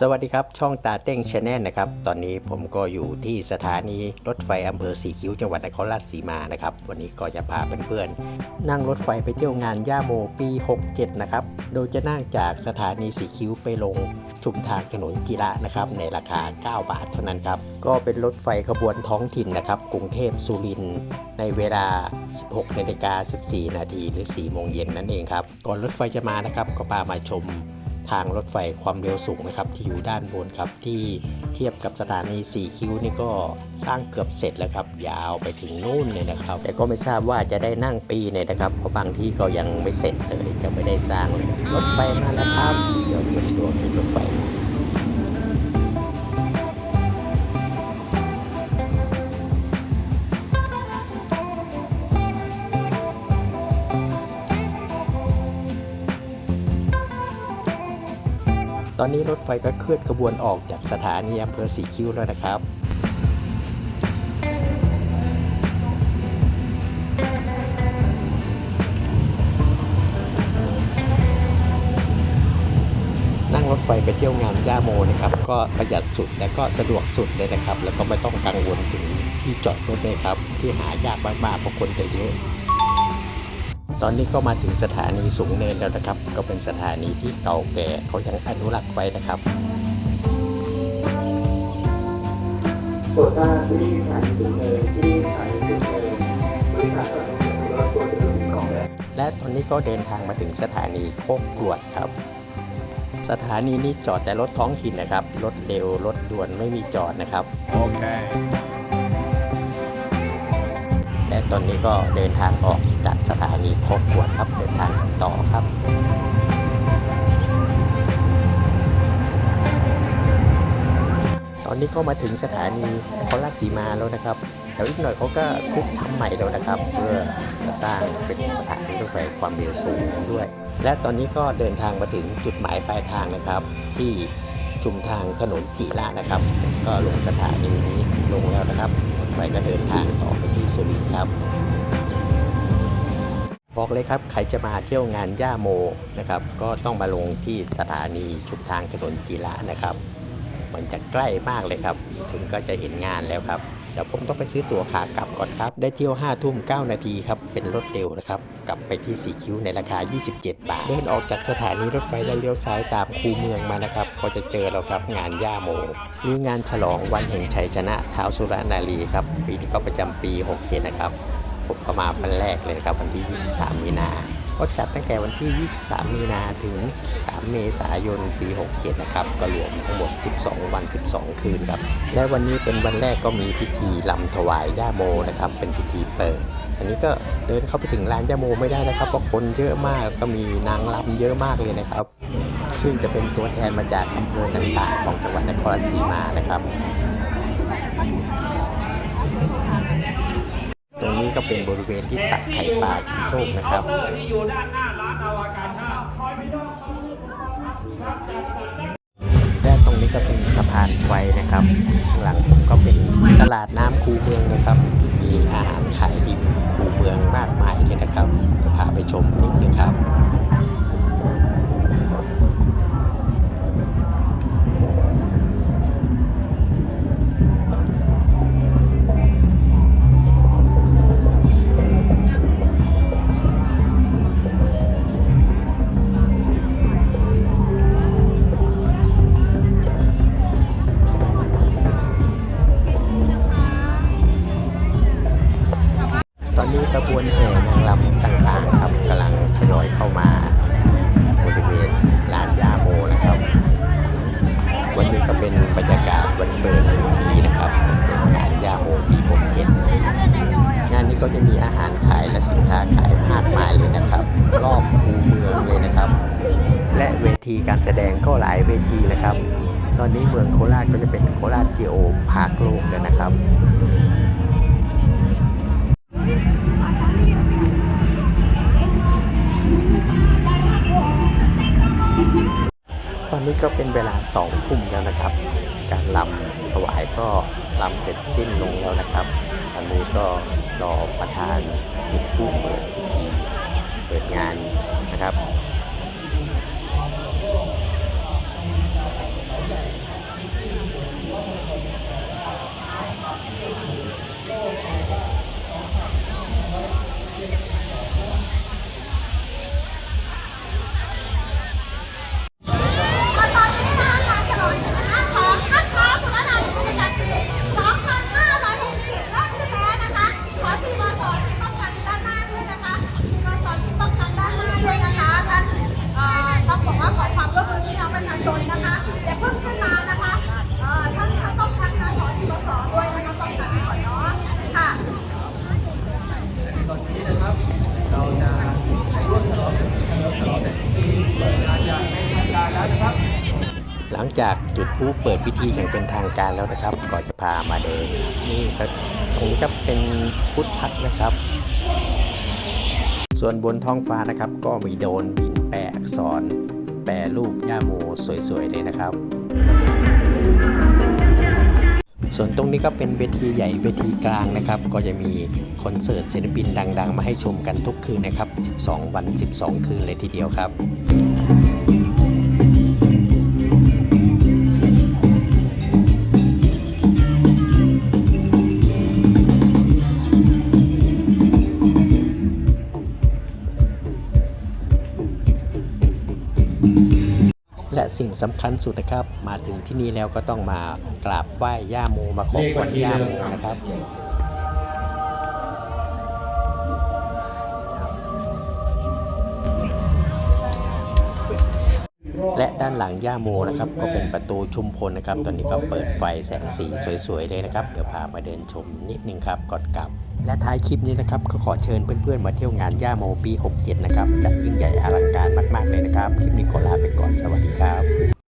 สวัสดีครับช่องตาเต้งชาแนลนะครับ ตอนนี้ผมก็อยู่ที่สถานีรถไฟอำเภอสีคิ้วจังหวัดนครราชสีมานะครับ วันนี้ก็จะพาเพื่อนๆนั่งรถไฟไปเที่ยวงานย่าโมปี 67 นะครับ โดยจะนั่งจากสถานีสีคิ้วไปลงชุมทางถนนจิระนะครับ ในราคา 9 บาทเท่านั้นครับ ก็เป็นรถไฟขบวนท้องถิ่นนะครับ กรุงเทพสุรินทร์ในเวลา 16นาฬิกา14 นาทีหรือ 4 โมงเย็นนั่นเองครับ ก่อนรถไฟจะมานะครับก็พามาชม ทางรถไฟความเร็วสูงนะครับ ที่อยู่ด้านบนครับที่เทียบกับสถานีสีคิ้วนี่ก็สร้างเกือบเสร็จแล้วครับ ยาวไปถึงนู่นเลยนะครับ แต่ก็ไม่ทราบว่าจะได้นั่งปีไหนนะครับเพราะบางที่ก็ยังไม่เสร็จเลยจะไม่ได้สร้างเลยรถไฟมาแล้วครับเดี๋ยวเตรียมตัวขึ้นรถไฟ อนนี้รถไฟก็เคลื่อนขบวนออกจากสถานีอำเภอสีคิ้วแล้วนะครับนั่งรถไฟไปเที่ยวงานย่าโมนะครับก็ประหยัดสุดและก็สะดวกสุดเลยนะครับ แล้วก็ไม่ต้องกังวลถึงที่จอดรถเลยครับ ที่หายากมากๆเพราะคนจะเยอะ ตอนนี้ก็มาถึงสถานีสูงเนินแล้วนะครับ ก็เป็นสถานีที่เก่าแก่เขายังอนุรักษ์ไว้นะครับส่วนด้านที่ขายสุดเลยที่ขายสุดเลยบริษัทเราตัวจะเป็นของแรกและตอนนี้ก็เดินทางมาถึงสถานีโคกกรวดครับ สถานีนี้จอดแต่รถท้องถิ่นนะครับ รถเร็ว รถด่วนไม่มีจอดนะครับ Okay. และ ตอนนี้ก็เดินทางออกจากสถานีโคกกรวดครับเดินทางต่อครับตอนนี้ก็มาถึงสถานีนครราชสีมาแล้วนะครับเดี๋ยวอีกหน่อยเขาก็ทุบทำใหม่แล้วนะครับ เพื่อจะสร้างเป็นสถานีรถไฟความเร็วสูงด้วย และตอนนี้ก็เดินทางมาถึงจุดหมายปลายทางนะครับ ที่ ชุมทางถนนจิระนะครับ ก็ลงสถานีนี้ลงแล้วนะครับรถไฟก็เดินทางต่อไปที่สวีนทครับ บอกเลยครับใครจะมาเที่ยวงานย่าโมนะครับ ก็ต้องมาลงที่สถานีชุมทางถนนจีระนะครับ มันจะใกล้มากเลยครับ ถึงก็จะเห็นงานแล้วครับ เดี๋ยวผมต้องไปซื้อตั๋วขากลับก่อนครับ ได้เที่ยว5ทุ่ม9นาทีครับ เป็นรถเร็วนะครับ กลับไปที่สีคิ้วในราคา 27 บาท เดินออกจากสถานีรถไฟแล้วเลี้ยวซ้ายตามคูเมืองมานะครับ ก็จะเจอเราครับงานย่าโมหรืองานฉลองวันแห่งชัยชนะเท้าวสุรนารีครับ ปีนี้ก็ประจำปี 67 นะครับ ผมก็มาวันแรกเลยครับวันที่ 23 มีนา ก็จัดตั้งแต่วันที่ 23 มีนาถึง 3 เมษายน ปี 67 นะครับก็รวมทั้งหมด 12 วัน 12 คืนครับ และวันนี้เป็นวันแรกก็มีพิธีลำถวายย่าโมนะครับ เป็นพิธีเปิด อันนี้ก็เดินเข้าไปถึงร้านย่าโมไม่ได้นะครับ เพราะคนเยอะมากก็มีนางรำเยอะมากเลยนะครับ ซึ่งจะเป็นตัวแทนมาจากอำเภอต่างๆของจังหวัดนครราชสีมานะครับ เป็นบริเวณที่ตักไข่ปลาชิงโชคนะครับที่อยู่ด้านหน้าร้านอวกาศชาติและตรงนี้ก็เป็นสะพานไฟนะครับข้างหลังผมก็เป็นตลาดน้ำคูเมืองนะครับ มีอาหารขายริมคูเมืองมากมายเลยนะครับเดี๋ยวพาไปชมนิดนึงครับ นแห่นางรำต่างๆครับกำลังทยอยเข้ามาที่บริเวณลานยาโมนะครับ วันนี้ก็เป็นบรรยากาศวันเปิดพิธีนะครับเปิดงานยาโมปี67งานนี้ก็จะมีอาหารขายและสินค้าขายมากมายเลยนะครับ รอบคูเมืองเลยนะครับ และเวทีการแสดงก็หลายเวทีนะครับ ตอนนี้เมืองโคราชก็จะเป็นโคราชเจีโอพาร์คโลกแล้วนะครับ นี้ก็เป็นเวลาสองทุ่มแล้วนะครับ การลำถวายก็ลำเสร็จสิ้นลงแล้วนะครับ ตอนนี้ก็รอประธาน จากจุดพลุเปิดพิธีอย่างเป็นทางการแล้วนะครับก็จะพามาเดินครับนี่ครับตรงนี้ครับเป็นฟุตทักนะครับ ส่วนบนท้องฟ้านะครับ ก็มีโดนบินแปลอักษร แปรรูปย่าโมสวยๆเลยนะครับ ส่วนตรงนี้ก็เป็นเวทีใหญ่เวทีกลางนะครับ ก็จะมีคอนเสิร์ตศิลปินดัง ๆ มาให้ชมกันทุกคืนนะครับ 12 วัน 12 คืนเลยทีเดียวครับ และสิ่งสำคัญสุดนะครับ มาถึงที่นี่แล้วก็ต้องมากราบไหว้ย่าโมมาขอพรย่าโมนะครับและด้านหลังย่าโมนะครับก็เป็นประตูชุมพลนะครับ ตอนนี้ก็เปิดไฟแสงสีสวยๆเลยนะครับ เดี๋ยวพามาเดินชมนิดนึงครับก่อนกลับ และท้ายคลิปนี้นะครับก็ขอเชิญเพื่อนๆมาเที่ยวงานย่าโมปี 67 นะครับ จัดยิ่งใหญ่อลังการมาก ๆ เลยนะครับ คลิปนี้ขอลาไปก่อนสวัสดีครับ